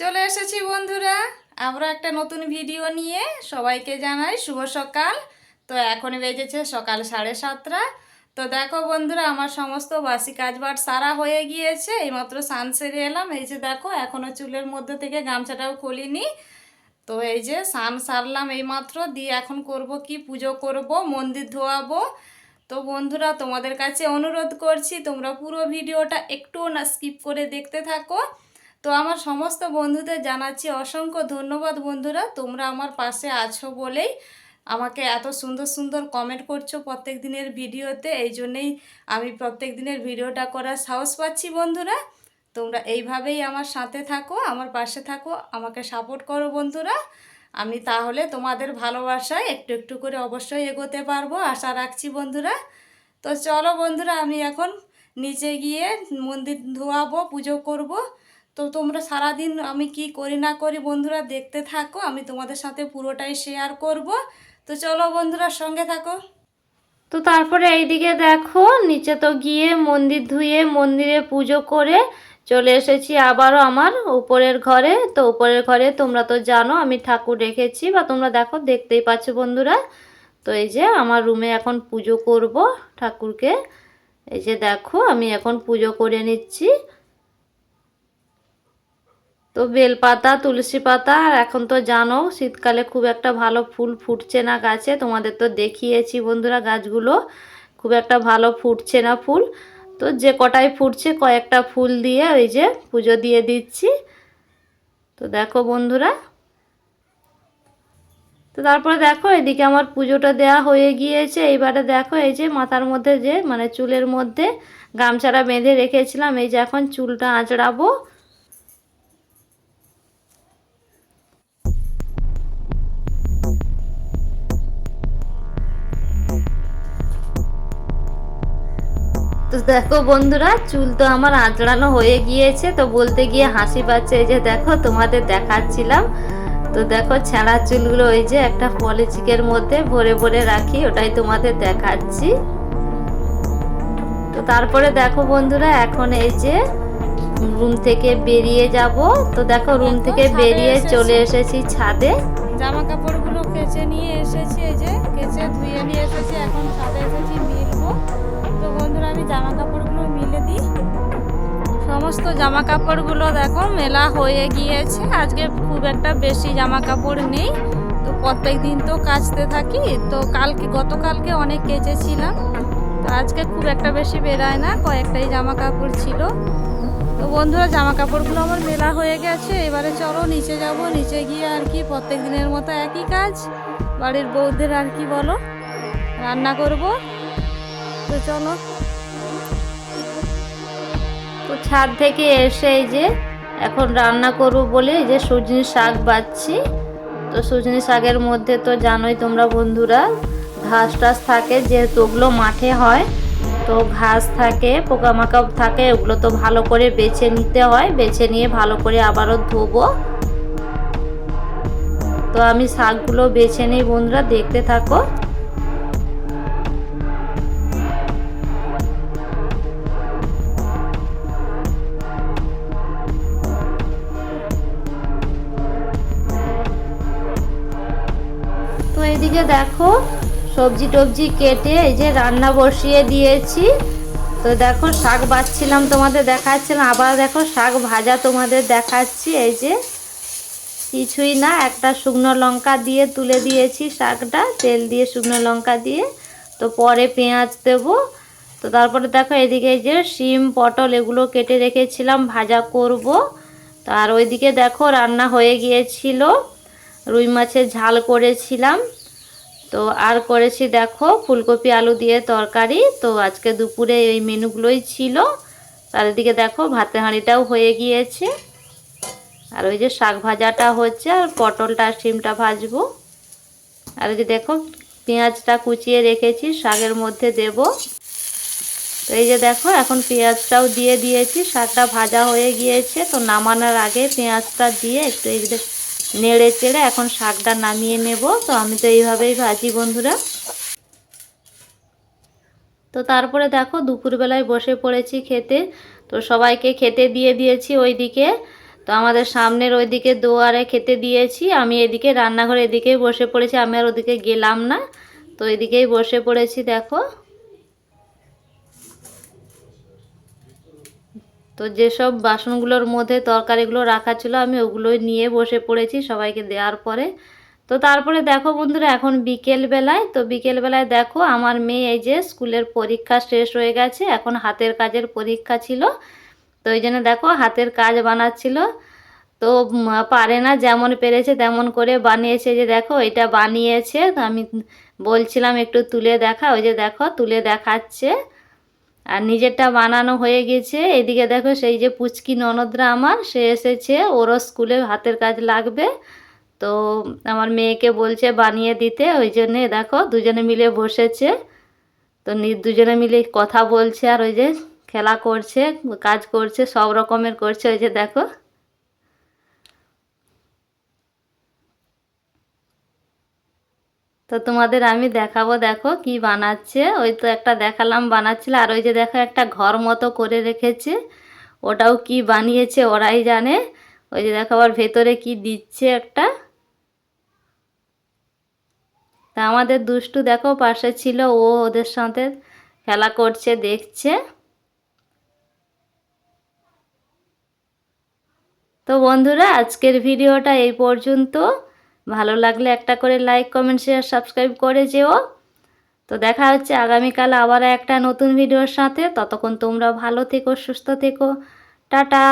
চলে এসেছি বন্ধুরা। আমরা একটা নতুন ভিডিও নিয়ে সবাইকে জানাই শুভ সকাল। তো এখন বেজেছে সকাল সাড়ে সাতটা। তো দেখো বন্ধুরা, আমার সমস্ত বাসি কাজবাজ সারা হয়ে গিয়েছে। এইমাত্র সান সেরে এলাম। এই যে দেখো এখনও চুলের মধ্যে থেকে গামছাটাও খুলিনি। তো এই যে সান সারলাম এইমাত্র। দিয়ে এখন করব কি? পুজো করব, মন্দির ধোয়াবো। তো বন্ধুরা, তোমাদের কাছে অনুরোধ করছি, তোমরা পুরো ভিডিওটা একটুও না স্কিপ করে দেখতে থাকো। তো আমার সমস্ত বন্ধুদের জানাচ্ছি অসংখ্য ধন্যবাদ বন্ধুরা, তোমরা আমার পাশে আছো বলেই আমাকে এত সুন্দর সুন্দর কমেন্ট করছ প্রত্যেক দিনের ভিডিওতে, এই জন্যেই আমি প্রত্যেক দিনের ভিডিওটা করার সাহস পাচ্ছি বন্ধুরা। তোমরা এইভাবেই আমার সাথে থাকো, আমার পাশে থাকো, আমাকে সাপোর্ট করো বন্ধুরা। আমি তাহলে তোমাদের ভালোবাসায় একটু একটু করে অবশ্যই এগোতে পারব, আশা রাখছি বন্ধুরা। তো চলো বন্ধুরা, আমি এখন নিচে গিয়ে মন্দির ধোয়াবো, পুজো করব। তো তোমরা সারাদিন আমি কি করি না করি বন্ধুরা দেখতে থাকো, আমি তোমাদের সাথে পুরোটাই শেয়ার করব। তো চলো বন্ধুরা সঙ্গে থাকো। তো তারপরে এইদিকে দেখো, নিচে তো গিয়ে মন্দির ধুয়ে মন্দিরে পুজো করে চলে এসেছি আবারও আমার উপরের ঘরে। তো উপরের ঘরে তোমরা তো জানো, আমি ঠাকুর রেখেছি বা তোমরা দেখো, দেখতেই পাচ্ছ বন্ধুরা। তো এই যে আমার রুমে এখন পুজো করব ঠাকুরকে। এই যে দেখো, আমি এখন পুজো করে নিচ্ছি। তো বেলপাতা, তুলসী পাতা, আর এখন তো জানো শীতকালে খুব একটা ভালো ফুল ফুটছে না গাছে। তোমাদের তো দেখিয়েছি বন্ধুরা গাছগুলো, খুব একটা ভালো ফুটছে না ফুল। তো যে কটাই ফুটছে কয়েকটা ফুল দিয়ে ওই যে পুজো দিয়ে দিচ্ছি। তো দেখো বন্ধুরা। তো তারপরে দেখো এদিকে আমার পুজোটা দেওয়া হয়ে গিয়েছে। এইবারে দেখো এই যে মাথার মধ্যে যে মানে চুলের মধ্যে গামছাটা বেঁধে রেখেছিলাম। এই যে এখন চুলটা আঁচড়াবো। তো দেখো বন্ধুরা চুল তো আমার আঁচড়ানো হয়ে গিয়েছে তো বলতে গিয়ে হাসি পাচ্ছে এই যে দেখো তোমাদের দেখাচ্ছিলাম। তো দেখো ছেঁড়া চুলগুলো ওই যে একটা পলিচিকের মধ্যে ভরে ভরে রাখি ওটাই তোমাদের দেখাচ্ছি। তো তারপরে দেখো বন্ধুরা এখন এই যে রুম থেকে বেরিয়ে যাব। তো দেখো রুম থেকে বেরিয়ে চলে এসেছি ছাদে। জামা কাপড়গুলো কেচে নিয়ে এসেছি, এই যে কেচে ধুয়ে নিয়ে এসেছি, এখন ছাদে এসেছি মিলবো। তো বন্ধুরা, আমি জামা কাপড়গুলো মিলে দিই। সমস্ত জামা কাপড়গুলো দেখো মেলা হয়ে গিয়েছে। আজকে খুব একটা বেশি জামা কাপড় নেই। তো প্রত্যেক দিন তো কাচতে থাকি। তো কালকে, গতকালকে অনেক কেচেছিলাম। তো আজকে খুব একটা বেশি বেরায় না। কয়েকটাই জামা কাপড় ছিল। তো বন্ধুরা জামা কাপড়গুলো আমার মেলা হয়ে গেছে। এবারে চলো, নিচে যাব। নিচে গিয়ে আর কি, প্রত্যেক দিনের মতো একই কাজ। বাড়ির বউদের আর কি বলো? রান্না করব। তো চলো। তো ছাদ থেকে এসে এই যে, এখন রান্না করব বলে যে সজনি শাক বাচ্ছি। তো সজনি শাকের মধ্যে তো জানোই তোমরা বন্ধুরা, ঘাস টাস থাকে, যেহেতু ওগুলো মাঠে হয়। তো ঘাস থাকে, পোকামাকড় থাকে, ওগুলো তো ভালো করে বেছে নিতে হয়। বেছে নিয়ে ভালো করে আবারও ধোবো। তো আমি শাকগুলো বেছে নিই বন্ধুরা, দেখতে থাকো। তো এদিকে দেখো সবজি টবজি কেটে এই যে রান্না বসিয়ে দিয়েছি। তো দেখো শাক বাচ্ছিলাম তোমাদের দেখাচ্ছিলাম, আবার দেখো শাক ভাজা তোমাদের দেখাচ্ছি, এই যে কিছুই না, একটা শুকনো লঙ্কা দিয়ে তুলে দিয়েছি শাকটা, তেল দিয়ে শুকনো লঙ্কা দিয়ে। তো পরে পেঁয়াজ দেব। তো তারপরে দেখো এদিকে যে শিম, পটল এগুলো কেটে রেখেছিলাম, ভাজা করব। তো আর ওইদিকে দেখো রান্না হয়ে গিয়েছিল, রুই মাছের ঝাল করেছিলাম। তো আর করেছি দেখো, ফুলকপি, আলু দিয়ে তরকারি। তো আজকে দুপুরে এই মেনুগুলোই ছিল। চারিদিকে দেখো, ভাতে হাঁড়িটাও হয়ে গিয়েছে। আর ওই যে শাক ভাজাটা হচ্ছে, আর পটলটা, শিমটা ভাজবো। আর ওই যে দেখো, পেঁয়াজটা কুচিয়ে রেখেছি, শাকের মধ্যে দেব। তো এই যে দেখো, এখন পেঁয়াজটাও দিয়ে দিয়েছি, শাকটা ভাজা হয়ে গিয়েছে। তো নামানোর আগে পেঁয়াজটা দিয়ে একটু এই নেড়ে চেড়ে এখন শাকটা নামিয়ে নেব। তো আমি তো এইভাবেই ভাজি বন্ধুরা। তো তারপরে দেখো দুপুরবেলায় বসে পড়েছি খেতে। তো সবাইকে খেতে দিয়ে দিয়েছি ওইদিকে। তো আমাদের সামনের ওইদিকে দোয়ারে খেতে দিয়েছি। আমি এদিকে রান্নাঘরে এদিকেই বসে পড়েছি, আমি আর ওদিকে গেলাম না। তো এদিকেই বসে পড়েছি দেখো। তো যেসব বাসনগুলোর মধ্যে তরকারিগুলো রাখা ছিল, আমি ওগুলোই নিয়ে বসে পড়েছি সবাইকে দেওয়ার পরে। তো তারপরে দেখো বন্ধুরা, এখন বিকেল বেলায়। তো বিকেল বেলায় দেখো আমার মেয়ে এই যে স্কুলের পরীক্ষা শেষ হয়ে গেছে, এখন হাতের কাজের পরীক্ষা ছিল। তো ওই জন্য দেখো হাতের কাজ বানাচ্ছিল। তো পারে না, যেমন পেরেছে তেমন করে বানিয়েছে। যে দেখো এটা বানিয়েছে, তো আমি বলছিলাম একটু তুলে দেখা, ওই যে দেখো তুলে দেখাচ্ছে। আর নিজেরটা বানানো হয়ে গেছে। এদিকে দেখো সেই যে পুচকি ননদরা আমার, সে এসেছে। ওরও স্কুলে হাতের কাজ লাগবে। তো আমার মেয়েকে বলছে বানিয়ে দিতে। ওই জন্যে দেখো দুজনে মিলে বসেছে। তো দুজনে মিলে কথা বলছে আর ওই যে খেলা করছে, কাজ করছে, সব রকমের করছে। ওই যে দেখো তো তোমাদের আমি দেখাবো, দেখো কি বানাচ্ছে। ওই তো একটা দেখালাম বানাচ্ছিল, আর ওই যে দেখো একটা ঘর মতো করে রেখেছে। ওটাও কি বানিয়েছে ওরাই জানে। ওই যে দেখো আবার ভেতরে কি দিচ্ছে একটা। তা আমাদের দুষ্টু দেখো পাশে ছিল, ও ওদের সাথে খেলা করছে, দেখছে। তো বন্ধুরা, আজকের ভিডিওটা এই পর্যন্ত। ভালো লাগলে একটা করে লাইক কমেন্ট শেয়ার সাবস্ক্রাইব করে যেও। তো দেখা হচ্ছে আগামীকাল আবার একটা নতুন ভিডিওর সাথে। ততক্ষণ তোমরা ভালো থেকো, সুস্থ থেকো। টাটা!